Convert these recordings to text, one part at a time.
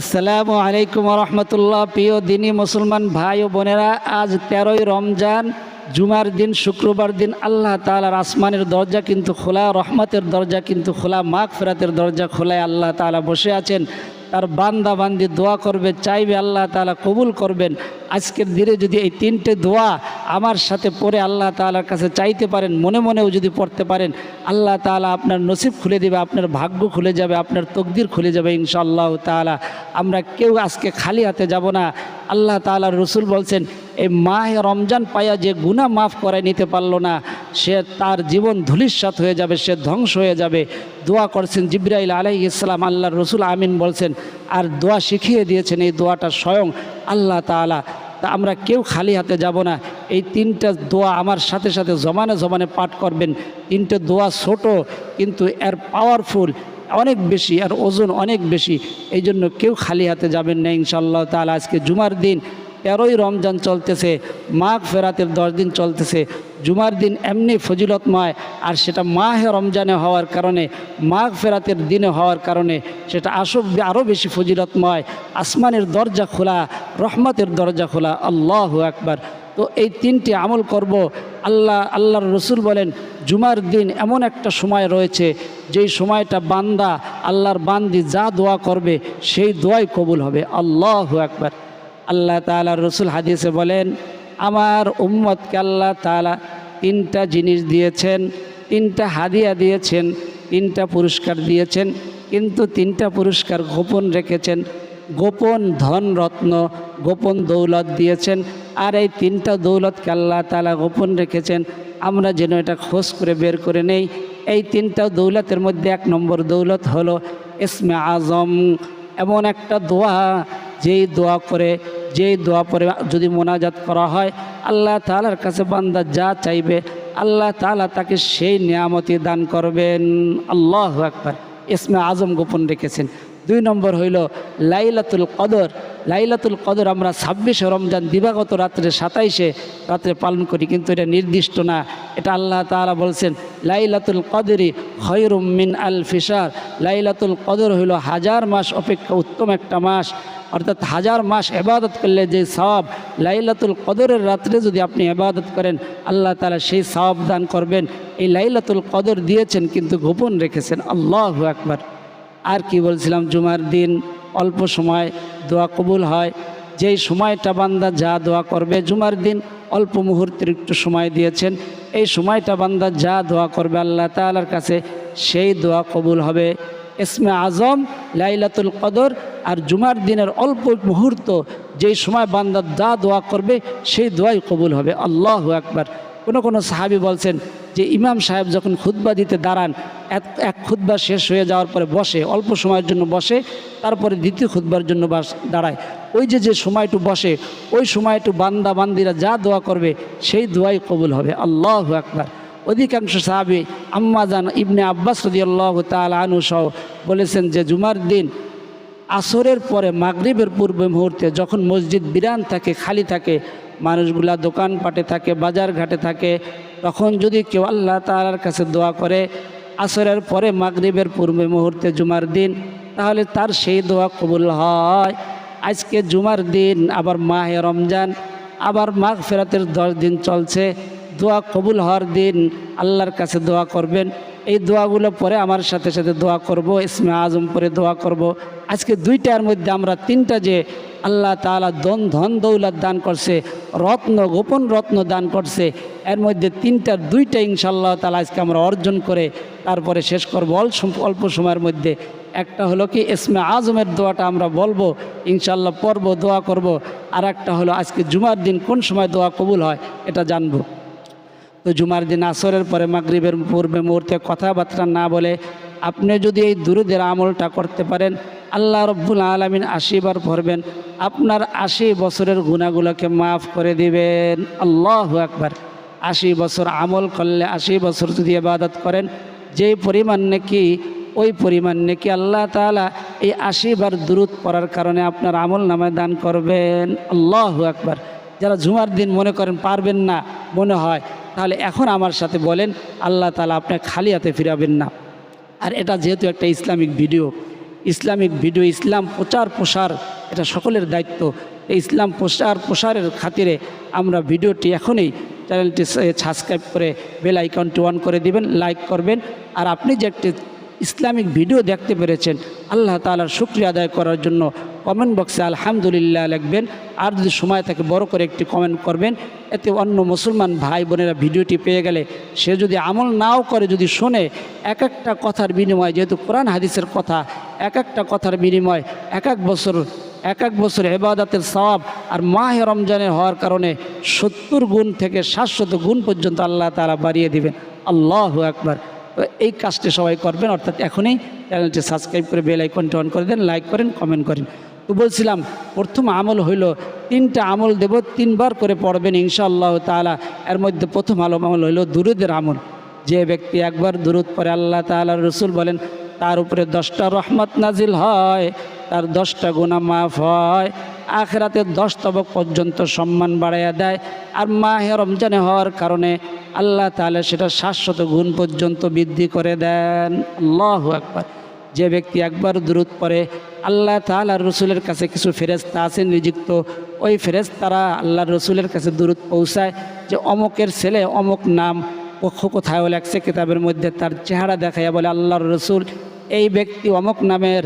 আসসালামু আলাইকুম রহমতুল্লাহ। প্রিয় দিনী মুসলমান ভাই ও বোনেরা, আজ তেরোই রমজান, জুমার দিন, শুক্রবার দিন, আল্লাহ তালার আসমানের দরজা কিন্তু খোলা, রহমতের দরজা কিন্তু খোলা মাঘ ফেরাতের দরজা খোলায় আল্লাহ তালা বসে আছেন। তার বান্দা বান্দি দোয়া করবে, চাইবে আল্লাহ তালা কবুল করবেন। আজকের দিনে যদি এই তিনটে দোয়া আমার সাথে পড়ে আল্লাহ তালার কাছে চাইতে পারেন, মনে মনেও যদি পড়তে পারেন, আল্লাহ তালা আপনার নসিব খুলে দেবে, আপনার ভাগ্য খুলে যাবে, আপনার তকদির খুলে যাবে ইনশাআল্লাহ তালা আমরা কেউ আজকে খালি হাতে যাব না। আল্লাহ তালার রসুল বলছেন এই মাহে রমজান পায়া যে গুণা মাফ করায় নিতে পারল না সে তার জীবন ধূলিসাৎ হয়ে যাবে, সে ধ্বংস হয়ে যাবে। দোয়া করছেন জিব্রাইল আলাই ইসলাম আল্লাহর রসুল আমিন বলছেন, আর দোয়া শিখিয়ে দিয়েছেন এই দোয়াটা স্বয়ং আল্লাহ তালা তা আমরা কেউ খালি হাতে যাব না। এই তিনটা দোয়া আমার সাথে সাথে জমানে জমানে পাঠ করবেন। তিনটে দোয়া ছোট, কিন্তু এর পাওয়ারফুল অনেক বেশি আর ওজন অনেক বেশি। এই জন্য কেউ খালি হাতে যাবেন না ইনশাল্লাহ তাহলে আজকে জুমার দিন তেরোই রমজান চলতেছে, মাঘ ফেরাতের দশ দিন চলতেছে, জুমার দিন এমনি ফজিলতময়, আর সেটা মাহে রমজানে হওয়ার কারণে, মাঘ ফেরাতের দিনে হওয়ার কারণে, সেটা আসো আরও বেশি ফজিলতময়, আসমানের দরজা খোলা, রহমতের দরজা খোলা, আল্লাহ একবার তো এই তিনটি আমল করব, আল্লাহ, আল্লাহর রসুল বলেন, জুমার দিন এমন একটা সময় রয়েছে, যেই সময়টা বান্দা আল্লাহর বান্দি যা দোয়া করবে, সেই দোয়াই কবুল হবে, আল্লাহ একবার আল্লাহ তালা রসুল হাদিসে বলেন, আমার উম্মতকে আল্লাহ তালা তিনটা জিনিস দিয়েছেন, তিনটা হাদিয়া দিয়েছেন, তিনটা পুরস্কার দিয়েছেন, কিন্তু তিনটা পুরস্কার গোপন রেখেছেন। গোপন ধন রত্ন, গোপন দৌলত দিয়েছেন, আর এই তিনটা দৌলতকে আল্লাহ তালা গোপন রেখেছেন। আমরা যেন এটা খোঁজ করে বের করে নেই। এই তিনটা দৌলতের মধ্যে এক নম্বর দৌলত হলো ইসমে আজম। এমন একটা দোয়া, যেই দোয়া করে যেই দোয়া পরে যদি মোনাজাত করা হয়, আল্লাহ তালার কাছে বান্দা যা চাইবে, আল্লাহ তালা তাকে সেই নিয়ামতি দান করবেন। আল্লাহ একবার ইসমে আজম গোপন রেখেছেন। দুই নম্বর হইল লাইলাতুল কদর। লাইলাতুল কদর আমরা ছাব্বিশে রমজান দিবাগত রাত্রে সাতাইশে রাত্রে পালন করি, কিন্তু এটা নির্দিষ্ট না। এটা আল্লাহ তাআলা বলছেন, লাইলাতুল কদরি খয়রুম মিন আল ফিসার লাইলাতুল কদর হইল হাজার মাস অপেক্ষা উত্তম একটা মাস। অর্থাৎ হাজার মাস এবাদত করলে যে সওয়াব লাইলাতুল কদরের রাত্রে যদি আপনি এবাদত করেন, আল্লাহ তালা সেই সওয়াব দান করবেন। এই লাইলাতুল কদর দিয়েছেন কিন্তু গোপন রেখেছেন। আল্লাহ একবার আর কি বলছিলাম, জুমার দিন অল্প সময় দোয়া কবুল হয়। যেই সময়টা বান্দা যা দোয়া করবে জুমার দিন, অল্প মুহূর্তের একটু সময় দিয়েছেন। এই সময়টা বান্দা যা দোয়া করবে আল্লাহ তালার কাছে, সেই দোয়া কবুল হবে। ইসমে আজম, লাইলাতুল কদর আর জুমার দিনের অল্প মুহূর্ত যেই সময় বান্দা যা দোয়া করবে সেই দোয়াই কবুল হবে। আল্লাহ একবার কোনো কোনো সাহাবি বলছেন যে ইমাম সাহেব যখন খুদ্া দিতে দাঁড়ান, এক এক খুদ্া শেষ হয়ে যাওয়ার পরে বসে, অল্প সময়ের জন্য বসে, তারপরে দ্বিতীয় খুদ্বার জন্য বাস দাঁড়ায়। ওই যে যে সময়টু বসে, ওই সময়টু বান্দা বান্দিরা যা দোয়া করবে সেই দোয়াই কবুল হবে। আল্লাহ একবার অধিকাংশ সাহাবি আম্মাজান ইবনে আব্বাস রদি আল্লাহ তাল আনু সহ বলেছেন যে জুমার দিন আসরের পরে মাগরিবের পূর্বে মুহূর্তে যখন মসজিদ বিরান থাকে, খালি থাকে, মানুষগুলা দোকানপাটে থাকে বাজার ঘাটে থাকে, তখন যদি কেউ আল্লাহ তালার কাছে দোয়া করে আসরের পরে মাগরিবের পূর্বে মুহূর্তে জুমার দিন, তাহলে তার সেই দোয়া কবুল হয়। আজকে জুমার দিন, আবার মাহে রমজান, আবার মাঘ ফেরাতের দশ দিন চলছে। দোয়া কবুল হওয়ার দিন আল্লাহর কাছে দোয়া করবেন। এই দোয়াগুলো পরে আমার সাথে সাথে দোয়া করব, ইসমে আজম পরে দোয়া করব। আজকে দুইটার মধ্যে আমরা তিনটা যে আল্লাহ তালা দন ধন, দৌলত দান করছে, রত্ন, গোপন রত্ন দান করছে, এর মধ্যে তিনটার দুইটা ইনশাল্লাহ তালা আজকে আমরা অর্জন করে তারপরে শেষ করব। অল্প অল্প সময়ের মধ্যে একটা হলো কি, ইসমে আজমের দোয়াটা আমরা বলব ইনশাল্লাহ পড়ব, দোয়া করব। আর একটা হলো আজকে জুমার দিন কোন সময় দোয়া কবুল হয়, এটা জানব। তো জুমার দিন আসরের পরে মাগরিবের পূর্বে মুহূর্তে কথাবার্তা না বলে আপনি যদি এই দুরুদের আমলটা করতে পারেন, আল্লাহ রব্বুল আলমিন আশিবার ভরবেন। আপনার আশি বছরের গুণাগুলোকে মাফ করে দিবেন। আল্লাহ একবার আশি বছর আমল করলে আশি বছর যদি আবাদত করেন, যেই পরিমাণ নাকি, ওই পরিমাণ নাকি আল্লাহ তালা এই আশিবার দূরত পড়ার কারণে আপনার আমল নামায় দান করবেন। আল্লাহ একবার যারা ঝুমার দিন মনে করেন পারবেন না, মনে হয় তাহলে এখন আমার সাথে বলেন, আল্লাহ তালা আপনার খালি হাতে ফিরাবেন না। আর এটা যেহেতু একটা ইসলামিক ভিডিও ইসলামিক ভিডিও, ইসলাম প্রচার প্রসার, এটা সকলের দায়িত্ব। ইসলাম প্রচার প্রসারের খাতিরে আমরা ভিডিওটি এখনই চ্যানেলটি সাবস্ক্রাইব করে বেল আইকনটি অন করে দিবেন, লাইক করবেন। আর আপনি যে একটি ইসলামিক ভিডিও দেখতে পেরেছেন, আল্লাহ তালার শুক্রিয়া আদায় করার জন্য কমেন্ট বক্সে আলহামদুলিল্লাহ লিখবেন। আর যদি সময় থাকে, বড় করে একটি কমেন্ট করবেন। এতে অন্য মুসলমান ভাই বোনেরা ভিডিওটি পেয়ে গেলে সে যদি আমল নাও করে, যদি শোনে, এক একটা কথার বিনিময়, যেহেতু কোরআন হাদিসের কথা, এক একটা কথার বিনিময়, এক এক বছর, এক এক বছর এবাদাতের সওয়াব আর মাহে রমজানের হওয়ার কারণে সত্তর গুণ থেকে সাতশত গুণ পর্যন্ত আল্লাহ তালা বাড়িয়ে দিবেন। আল্লাহ একবার এই কাজটি সবাই করবেন। অর্থাৎ এখনই চ্যানেলটি সাবস্ক্রাইব করে বেল আইকনটি অন করে দেন, লাইক করেন, কমেন্ট করেন। তো বলছিলাম, প্রথম আমল হইল তিনটা আমল দেব, তিনবার করে পড়বেন ইনশাআল্লাহ তাআলা। এর মধ্যে প্রথম আলম আমল হইল দুরুদের আমল। যে ব্যক্তি একবার দুরুদ পরে আল্লাহ তাআলা রসুল বলেন, তার উপরে দশটা রহমত নাজিল হয়, তার দশটা গুণা মাফ হয়, আখেরাতে দশ তবক পর্যন্ত সম্মান বাড়াইয়া দেয়। আর মাহে রমজানে হওয়ার কারণে আল্লাহ তাহলে সেটা শাশ্বত গুণ পর্যন্ত বৃদ্ধি করে দেন। আল্লাহ একবার যে ব্যক্তি একবার দূরত পরে আল্লাহ তাআলা রসুলের কাছে কিছু ফেরেস্তা আছেন নিযুক্ত, ওই ফেরেস্তারা আল্লাহ রসুলের কাছে দূরত পৌঁছায় যে অমকের ছেলে, অমক নাম, পক্ষ কোথায় লেখছে কিতাবের মধ্যে তার চেহারা দেখাইয়া বলে আল্লাহর রসুল, এই ব্যক্তি অমক নামের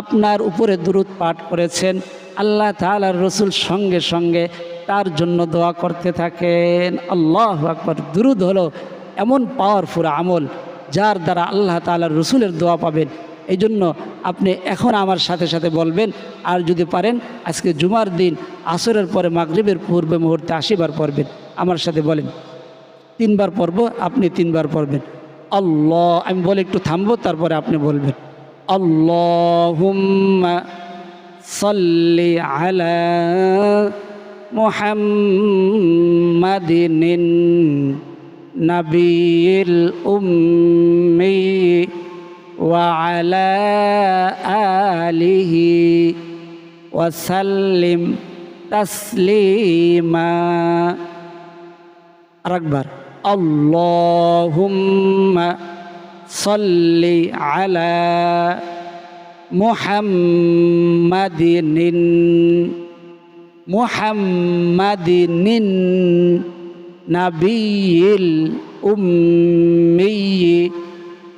আপনার উপরে দূরত পাঠ করেছেন, আল্লাহ তাআলার রসুল সঙ্গে সঙ্গে তার জন্য দোয়া করতে থাকেন। আল্লাহ আকবর। দুরুদ হলো এমন পাওয়ারফুল আমল, যার দ্বারা আল্লাহ তাআলার রসুলের দোয়া পাবেন। এই জন্য আপনি এখন আমার সাথে সাথে বলবেন, আর যদি পারেন, আজকে জুমার দিন, আসরের পরে, মাগরিবের পূর্বে মুহূর্তে আশিবার পড়বেন। আমার সাথে বলেন, তিনবার পড়ব, আপনি তিনবার পড়বেন। আল্লাহ, আমি বলে একটু থামবো, তারপরে আপনি বলবেন। আল্লাহুম্মা সাল্লি আলা মুহাম্মাদিন নবীল উম্মি। وعلى آله وسلم تسليما. أكبر. اللهم صل على محمد محمد نبي الأمي.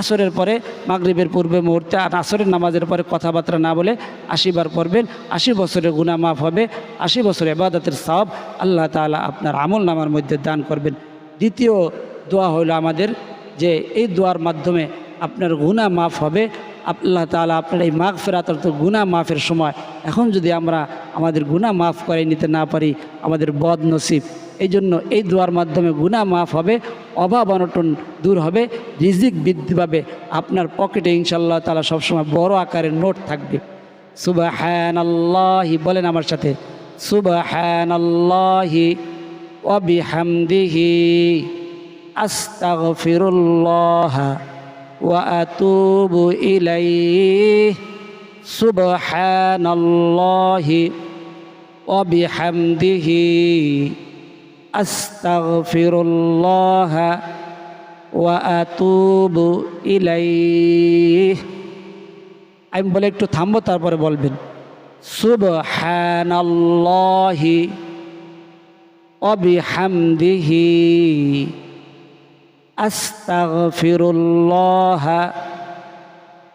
আসরের পরে, মাগরিবের পূর্বে মুহূর্তে আর আসরের নামাজের পরে কথাবার্তা না বলে আশিবার পড়বেন। আশি বছরের গুণা মাফ হবে। আশি বছর এবাদতের সব আল্লাহ তাআলা আপনার আমল নামার মধ্যে দান করবেন। দ্বিতীয় দোয়া হলো আমাদের যে এই দোয়ার মাধ্যমে আপনার গুণা মাফ হবে। আল্লাহ তাআলা আপনার এই মাঘ ফেরাত গুণা মাফের সময়, এখন যদি আমরা আমাদের গুণা মাফ করে নিতে না পারি, আমাদের বদ নসিব এই জন্য এই দোয়ার মাধ্যমে গুণা মাফ হবে, অভাব অনটন দূর হবে, রিজিক বৃদ্ধি পাবে। আপনার পকেটে ইনশাল্লাহ তালা সবসময় বড় আকারের নোট থাকবে। সুবাহান আল্লাহি বলেন আমার সাথে সুবাহান আল্লাহি অবিহামদিহি আস্তাগফিরুল্লাহ ওয়া ইলাই ইলাইহি, সুবহানাল্লাহি ওয়া বিহামদিহি। আস্তাগফিরুল্লাহ ওয়া আতুবু ইলাইহ। আমি বলে একটু থামবো, তারপরে বলবেন। সুবহানাল্লাহি অবিহামদিহি আস্তাগফিরুল্লাহ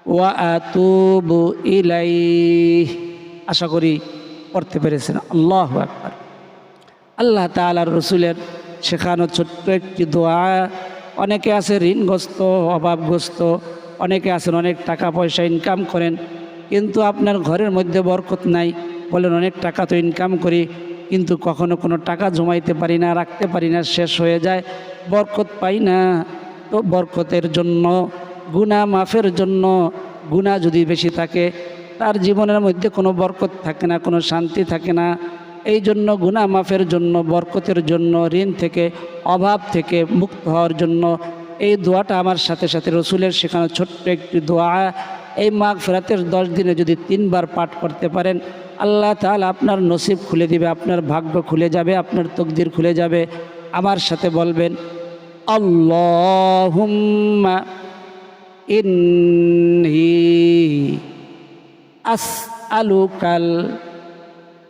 ওয়া আতুবু ইলাইহ। আশা করি পড়তে পেরেছেন। আল্লাহ আকবার। আল্লাহ তালার রসুলের শেখানো ছোট্ট একটি দোয়া। অনেকে আছে ঋণগ্রস্ত, অভাবগ্রস্ত, অনেকে আছেন অনেক টাকা পয়সা ইনকাম করেন, কিন্তু আপনার ঘরের মধ্যে বরকত নাই বলেন অনেক টাকা তো ইনকাম করি, কিন্তু কখনো কোনো টাকা জমাইতে পারি না, রাখতে পারি না, শেষ হয়ে যায়, বরকত পাই না। তো বরকতের জন্য গুণা মাফের জন্য গুণা যদি বেশি থাকে, তার জীবনের মধ্যে কোনো বরকত থাকে না, কোনো শান্তি থাকে না। এই জন্য গুনাহ মাফের জন্য, বরকতের জন্য, ঋণ থেকে অভাব থেকে মুক্ত হওয়ার জন্য এই দোয়াটা আমার সাথে সাথে রসুলের শেখানো ছোট্ট একটি দোয়া। এই মাঘ ফেরাতের দশ দিনে যদি তিনবার পাঠ করতে পারেন, আল্লাহ তাহলে আপনার নসিব খুলে দিবে, আপনার ভাগ্য খুলে যাবে, আপনার তকদির খুলে যাবে। আমার সাথে বলবেন, আল্লাহুম্মা ইন্নি আসআলুকাল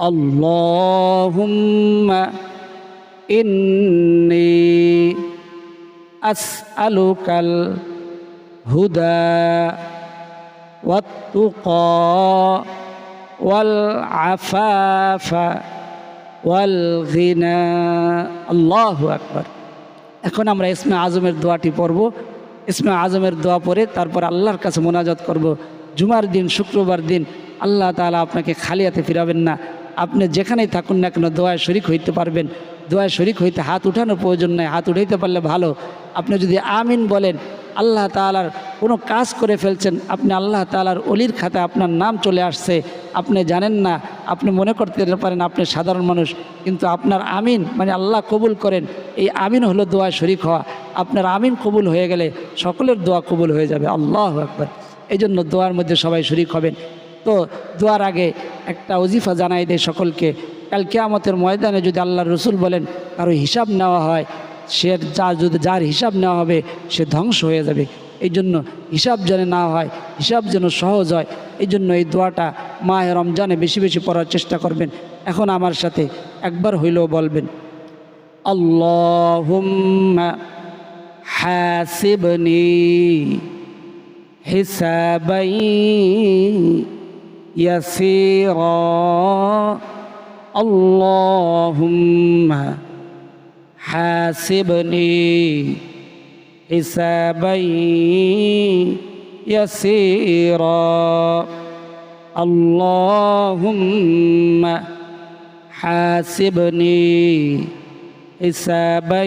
اللهم إني أسألك الهدى والتقى والعفاف والغنى الله أكبر এখন আমরা ইসমে আজমের দোয়াটি পড়ব ইসমে আজমের দোয়া পড়ে তারপর আল্লাহর কাছে মোনাজাত করব জুমার দিন, শুক্রবার দিন, আল্লাহ তাআলা আপনাকে খালি হাতে ফিরাবেন না। আপনি যেখানেই থাকুন না কেন, দোয়ায় শরিক হইতে পারবেন। দোয়ায় শরিক হইতে হাত উঠানোর প্রয়োজন নাই, হাত উঠাইতে পারলে ভালো। আপনি যদি আমিন বলেন, আল্লাহ তালার কোনো কাজ করে ফেলছেন, আপনি আল্লাহ তালার অলির খাতায় আপনার নাম চলে আসছে। আপনি জানেন না, আপনি মনে করতে পারেন আপনি সাধারণ মানুষ, কিন্তু আপনার আমিন মানে আল্লাহ কবুল করেন। এই আমিন হলো দোয়া শরিক হওয়া। আপনার আমিন কবুল হয়ে গেলে সকলের দোয়া কবুল হয়ে যাবে। আল্লাহ একবার এই জন্য দোয়ার মধ্যে সবাই শরিক হবেন। তো দোয়ার আগে একটা অজিফা জানাই দেয় সকলকে, কাল কেয়ামতের ময়দানে যদি আল্লাহ রসুল বলেন কারও হিসাব নেওয়া হয়, সে যা যদি যার হিসাব নেওয়া হবে, সে ধ্বংস হয়ে যাবে। এই জন্য হিসাব যেন না হয়, হিসাব যেন সহজ হয় এই জন্য এই দোয়াটা মাহে রমজানে বেশি বেশি পড়ার চেষ্টা করবেন। এখন আমার সাথে একবার হইলেও বলবেন, আল্লাহুম্মা হাসিবনি حسابا يسيرا. اللهم حاسبني حسابا يسيرا. اللهم حاسبني حسابا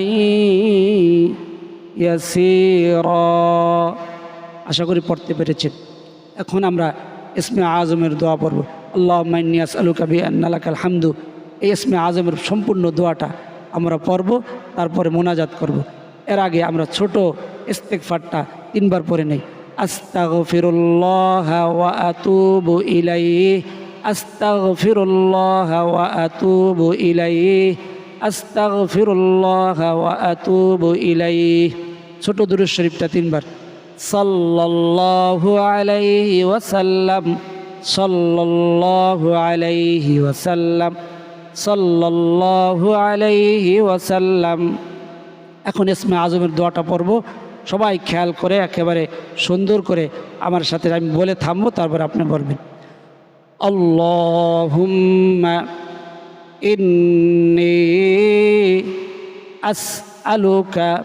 يسيرا. আশা করি পড়তে পেরেছেন। এখন আমরা ইসমে আজমের দোয়া পড়ব। আল্লাহ মাইনিয়াস আলু কাবি আন্নালাকাল হামদু। এই ইসমে আজমের সম্পূর্ণ দোয়াটা আমরা পড়ব, তারপরে মোনাজাত করব। এর আগে আমরা ছোট ইস্তেকফারটা তিনবার পরে নেই। আস্তাগফিরুল্লাহ ওয়া আতুবু ইলাইহি। আস্তাগফিরুল্লাহ ওয়া আতুবু ইলাইহি। আস্তাগফিরুল্লাহ ওয়া আতুবু ইলাইহি। ছোট দুরুদ শরীফটা তিনবার। সাল্লাল্লাহু আলাইহি ওয়াসাল্লাম, সাল্লাল্লাহু আলাইহি ওয়াসাল্লাম, সাল্লাল্লাহু আলাইহি ওয়াসাল্লাম। এখন ইসমে আজমের দোয়াটা পড়ব। সবাই খেয়াল করে, একেবারে সুন্দর করে আমার সাথে আমি বলে থামবো, তারপর আপনি বলবেন। আল্লাহুম্মা ইন্নী আসআলুকা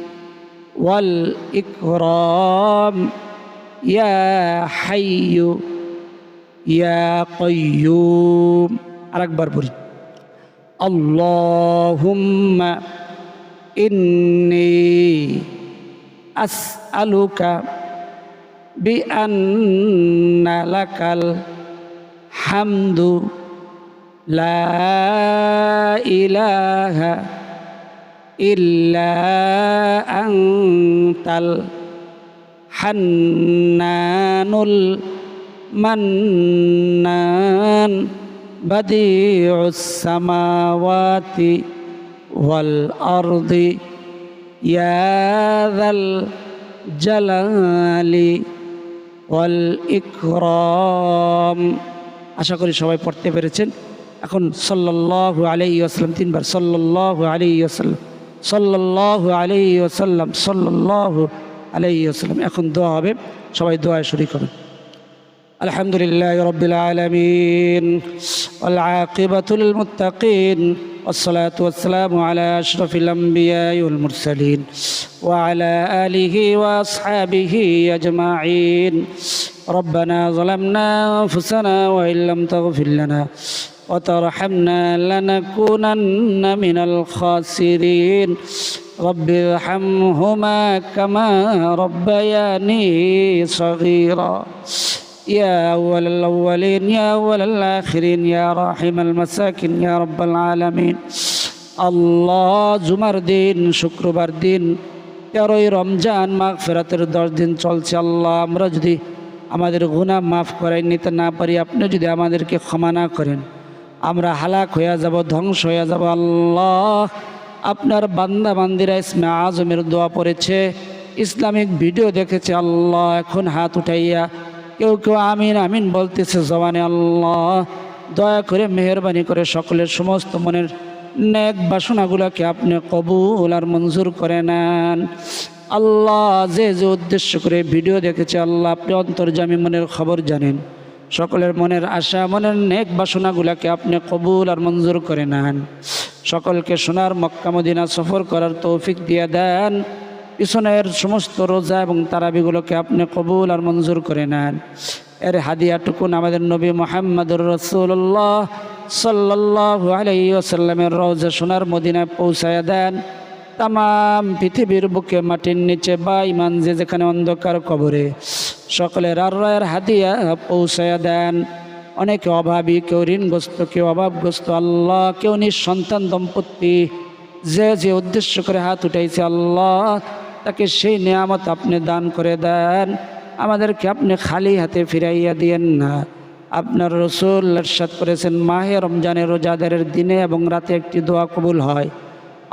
والإكرام يا حي يا قيوم. على أكبر بري اللهم إني أسألك بأن لك الحمد. لا إله إلا أنت الحنان মান্নান بديع السماوات والأرض يا ذا الجلال والإكرام আশা করি সবাই পড়তে পেরেছেন এখন সাল্লাল্লাহু আলাইহি ওয়াসাল্লাম তিনবার সাল্লাল্লাহু আলাইহি ওয়াসাল্লাম সাল্লাল্লাহু আলাইহি ওয়াসাল্লাম সাল্লাল্লাহু আলাইহি ওয়াসাল্লাম এখন দোয়া হবে সবাই দোয়ায় শরীক হবেন الحمد لله رب العالمين والعاقبة للمتقين والصلاة والسلام على أشرف الأنبياء والمرسلين وعلى آله وأصحابه أجمعين ربنا ظلمنا أنفسنا وإن لم تغفر لنا وترحمنا لنكونن من الخاسرين رب ارحمهما كما ربياني صغيرا يا أول الأولين يا أول الآخرين يا راحم المساكين يا رب العالمين আল্লাহ জুমার দিন শুক্রবার দিন তেরোই রমজান মাঘ ফেরাতের দশ দিন চলছে আল্লাহ আমরা যদি আমাদের গুণা মাফ করাই নিতে না পারি আপনি যদি আমাদেরকে ক্ষমা না করেন আমরা হালাক হয়ে যাব, ধ্বংস হয়ে যাব, আল্লাহ। আপনার বান্দা বান্দিরা ইসমে আজমের দোয়া পড়েছে, ইসলামিক ভিডিও দেখেছে, আল্লাহ, এখন হাত উঠাইয়া কেউ কেউ আমিন আমিন বলতেছে জবানে, আল্লাহ। দয়া করে মেহরবানি করে সকলের সমস্ত মনের নেক বাসনাগুলোকে আপনি কবুল আর মঞ্জুর করে নেন। আল্লাহ, যে যে উদ্দেশ্য করে ভিডিও দেখেছে, আল্লাহ, আপনি অন্তর্জামী মনের খবর জানেন। সকলের মনের আশা, মনের নেক বাসনাগুলাকে আপনি কবুল আর মঞ্জুর করে নেন। সকলকে সোনার মক্কা মদিনা সফর করার তৌফিক দিয়ে দেন। পিছনের সমস্ত রোজা এবং তারাবিগুলোকে আপনি কবুল আর মঞ্জুর করে নেন। এর হাদিয়াটুকুন আমাদের নবী মোহাম্মদুর রসুল্লাহ সাল্লাহ আলাই আসাল্লামের রোজা সোনার মদিনায় পৌঁছায় দেন। তাম, পৃথিবীর বুকে, মাটির নিচে বা ইমান যে যেখানে অন্ধকার কবরে। সকলের আর রায়ের হাদিয়া পৌঁছায় দেন। অনেকে অভাবী, কেউ ঋণগ্রস্ত, কেউ অভাবগ্রস্ত। আল্লাহ কেউ নিঃসন্তান দম্পতি। যে যে উদ্দেশ্য করে হাত উঠাইছে আল্লাহ, তাকে সেই নিয়ামত আপনি দান করে দেন। আমাদেরকে আপনি খালি হাতে ফিরাইয়া দিয়েন না। আপনার রসুল এরশাদ করেছেন, মাহে রমজানের রোজাদারের দিনে এবং রাতে একটি দোয়া কবুল হয়।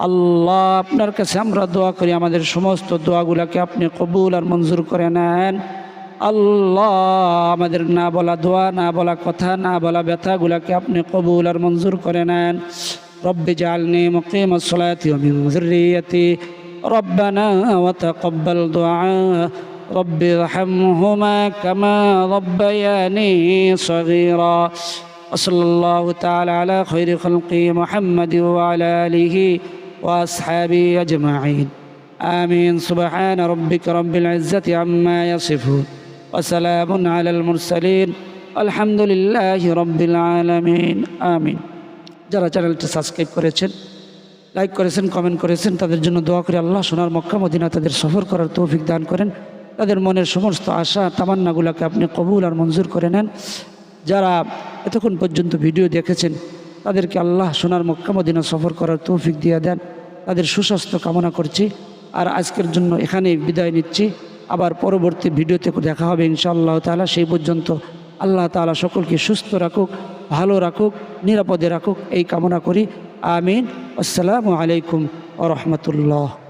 আল্লাহ আপনার কাছে আমরা দোয়া করি, আমাদের সমস্ত দোয়াগুলোকে আপনি কবুল আর মঞ্জুর করে নেন। আল্লাহ আমাদের না বলা দোয়া না বলা কথা না বলা ব্যথাগুলোকে আপনি কবুল আর মঞ্জুর করে নেন رب اجعلني مقيم الصلاة ومن ذريتي ربنا وتقبل دعاء رب ارحمهما كما ربياني صغيرا وصلى الله تعالى على خير خلقه محمد وعلى آله وأصحابه أجمعين آمين سبحان ربك رب العزة عما يصفون وسلام على المرسلين الحمد لله رب العالمين آمين যারা চ্যানেলটি সাবস্ক্রাইব করেছেন লাইক করেছেন কমেন্ট করেছেন তাদের জন্য দোয়া করে আল্লাহ সোনার মক্কা মদিনা তাদের সফর করার তৌফিক দান করেন তাদের মনের সমস্ত আশা তামান্নাগুলোকে আপনি কবুল আর মঞ্জুর করে নেন যারা এতক্ষণ পর্যন্ত ভিডিও দেখেছেন তাদেরকে আল্লাহ সোনার মক্কা মদিনা সফর করার তৌফিক দিয়ে দেন তাদের সুস্বাস্থ্য কামনা করছি আর আজকের জন্য এখানেই বিদায় নিচ্ছি আবার পরবর্তী ভিডিওতে দেখা হবে ইনশাআল্লাহ তালা সেই পর্যন্ত আল্লাহ তালা সকলকে সুস্থ রাখুক, ভালো রাখুক, নিরাপদে রাখুক, এই কামনা করি। আমিন। আসসালামু আলাইকুম ও রহমতুল্লাহ।